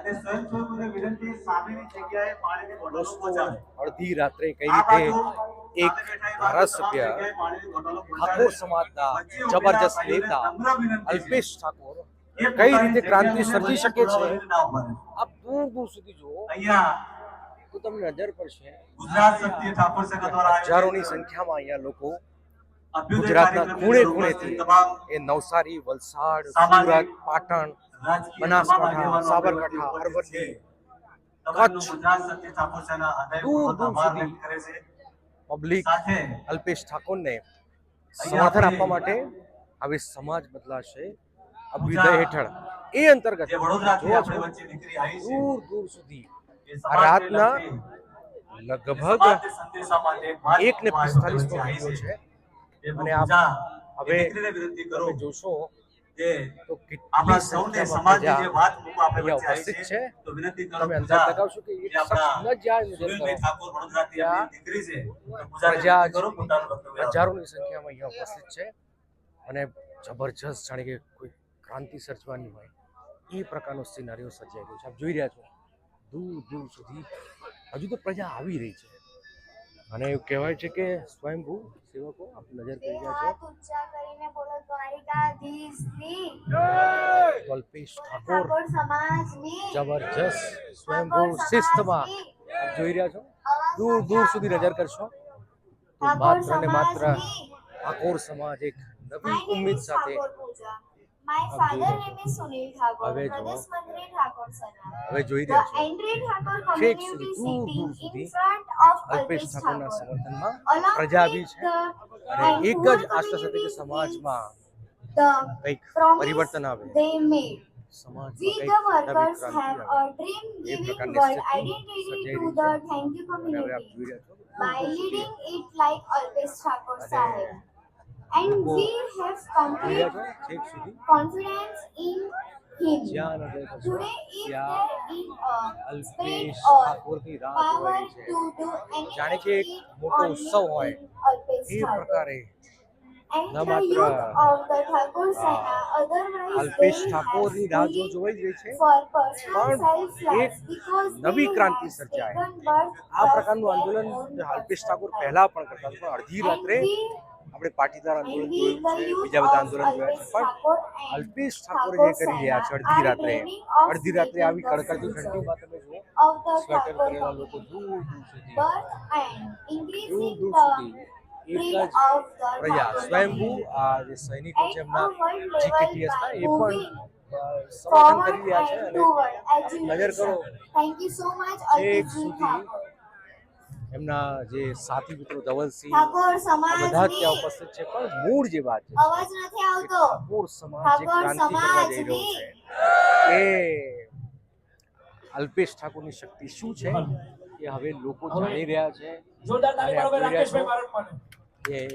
અને સ્વયંસેવકોને વિનંતી સામેની જગ્યાએ પાણીની બોટલો પહોંચાડે. અડધી રાત્રે કઈ રીતે એક ધારાસભ્ય. ઠાકોર સમાજના જબરજસ્ત નેતા. અલ્પેશ ઠાકોર કઈ રીતે ક્રાંતિ સર્જી શકે છે. આપ દૂર દૂર સુધી જુઓ અહીંયા તો તમને નજર પડશે ગુજરાત શક્તિ ઠાકોર સંઘ દ્વારા હજારોની સંખ્યામાં અહીંયા લોકો ગુજરાતના ખૂણે ખૂણેથી એ નવસારી વલસાડ સુરત પાટણ બનાસકાંઠા, સાબરકાંઠા, અરવલ્લી, કચ્છ, દૂર દૂર સુધી પબ્લિક અલ્પેશ ઠાકોરને સમર્થન આપવા માટે હવે સમાજ બદલાશે. અભ્યુદય હેઠળ. એ અંતર્ગત દૂર દૂર સુધી આ રાતના લગભગ એક ને પિસ્તાલીસ છે. અને આપ હવે વિનંતી કરો જોશો કે આપણા સૌને સમાજની જે વાત મૂકવા આપણે વચ્ચે છે. તો વિનંતી કરો તમે અંદાજ લગાવશો કે એક આપણા જાય સુરેશભાઈ કરો. ઠાકોર વડોદરાથી ત્યાં દીકરી છે પ્રજા કરો પોતાનું વક્તવ્ય. હજારોની સંખ્યામાં અહીંયા ઉપસ્થિત છે અને જબરજસ્ત જાણે કે કોઈ ક્રાંતિ સર્જવાની હોય એ પ્રકારનો સિનારીઓ સર્જાઈ રહ્યો છે. આપ જોઈ રહ્યા છો દૂર દૂર સુધી હજુ તો પ્રજા આવી રહી છે. અને એવું કહેવાય છે કે સ્વયંભૂ સેવકો આપ નજર કરી રહ્યા છો. કલ્પેશ કરીને બોલો દ્વારિકાધીશની. તો ઠાકોર સમાજની. જબરજસ્ત સ્વયંભૂ શિસ્તમાં જોઈ રહ્યા છો. દૂર દૂર સુધી નજર કરશો તો માત્ર ને માત્ર ઠાકોર સમાજ એક નવી ઉમ્મીદ સાથે My father name is Sunil Thakur, હવે જુઓ. Thakur Sana. હવે જોઈ રહ્યા છો. entry Thakur community સુધી in front અલ્પેશ ઠાકોરના. સમર્થનમાં પ્રજા આવી છે. અને and એક જ આશા સાથે કે સમાજમાં કંઈક પરિવર્તન આવે. they made. જ્યાં if ત્યાં અલ્પેશ ઠાકોરની રાહ જોવાય છે જાણે કે એક મોટો ઉત્સવ હોય એ. પ્રકારે ન માત્ર અલ્પેશ ઠાકોરની રાહ જો જોવાઈ રહી છે પણ એક નવી ક્રાંતિ સર્જાય. આ પ્રકારનું આંદોલન અલ્પેશ ઠાકોર પહેલા પણ કરતા પણ અડધી રાત્રે આપણે પાટીદાર આંદોલન જોયું છે બીજા બધા આંદોલન જોયા છે પણ અલ્પેશ ઠાકોર જે કરી રહ્યા છે અડધી રાત્રે અડધી રાત્રે આવી કડકડતી ઠંડીમાં તમે જુઓ સ્વેટર પહેરેલા લોકો. દૂર દૂર સુધી દૂર દૂર સુધી એક જ સ્વયંભૂ. આ જે સૈનિકો છે એમના જીકેટીએસ ના એ પણ સમર્થન કરી રહ્યા છે અને નજર કરો Alpesh સુધી. એમના જે સાથી મિત્રો ધવલસિંહ બધા જ ત્યાં ઉપસ્થિત છે પણ મૂળ જે વાત છે અવાજ નથી કે આવતો. ઠાકોર સમાજ જે ક્રાંતિ કરવા જઈ રહ્યો છે. એ અલ્પેશ ઠાકોરની શક્તિ શું છે? એ હવે લોકો જાણી રહ્યા છે.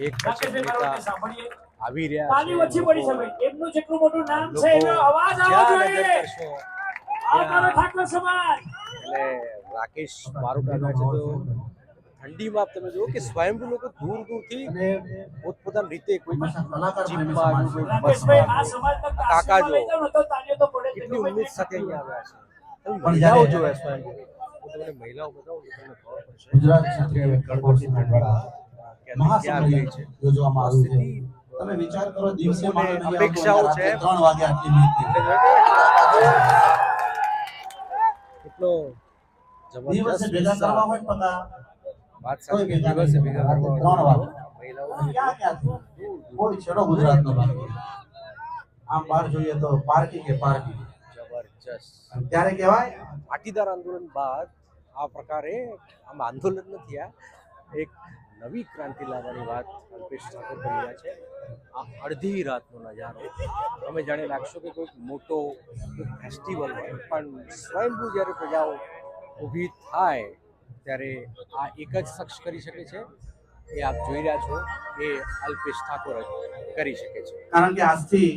એક પછી નેતા આવી રહ્યા છે એમનું જેટલું મોટું નામ છે એનો અવાજ આવવો જોઈએ. કરશો ઠાકોર સમાજ. એટલે રાકેશ મારું છે તો ઠંડીમાં તમે જુઓ કે સ્વયંભૂ લોકો દૂર દૂરથી પોતપોતાની રીતે કોઈ બસમાં કાકા જો. કેટલી ઉમેદ સાથે અહીંયા આવ્યા છે. તમે મહિલાઓ જોયા સ્વયંભૂ. તમને મહિલાઓ બતાવું તમને ખબર પડશે. ગુજરાત ક્ષત્રિય ઠાકોર સમાજ દ્વારા કે અત્યારે ક્યાં આવી રહી મહાસંમેલન યોજવામાં આવ્યું છે. તમે વિચાર કરો દિવસે અપેક્ષાઓ છે. રાત્રે ત્રણ વાગે આટલી. એટલે જબરદસ્ત ભેગા કરવા હોય પતા. વાત સાચી દિવસે ભેગા કરવા ત્રણ છેડો ગુજરાતનો બાકી આમ બહાર જોઈએ તો પાર્કિંગ એ પાર્કિંગ જબરજસ્ત. ત્યારે કહેવાય પાટીદાર આંદોલન બાદ આ પ્રકારે આમ આંદોલન નથી આ એક નવી ક્રાંતિ લાવવાની વાત અલ્પેશ ઠાકોર કરી રહ્યા છે. આ અડધી રાતનો નજારો. તમે જાણી લાગશો કે કોઈક મોટો ફેસ્ટિવલ હોય પણ સ્વયંભૂ જ્યારે પ્રજાઓ ઊભી થાય ત્યારે આ એક જ શખ્સ કરી શકે છે એ આપ જોઈ રહ્યા છો એ અલ્પેશ ઠાકોર કરી શકે છે. કારણ કે આજથી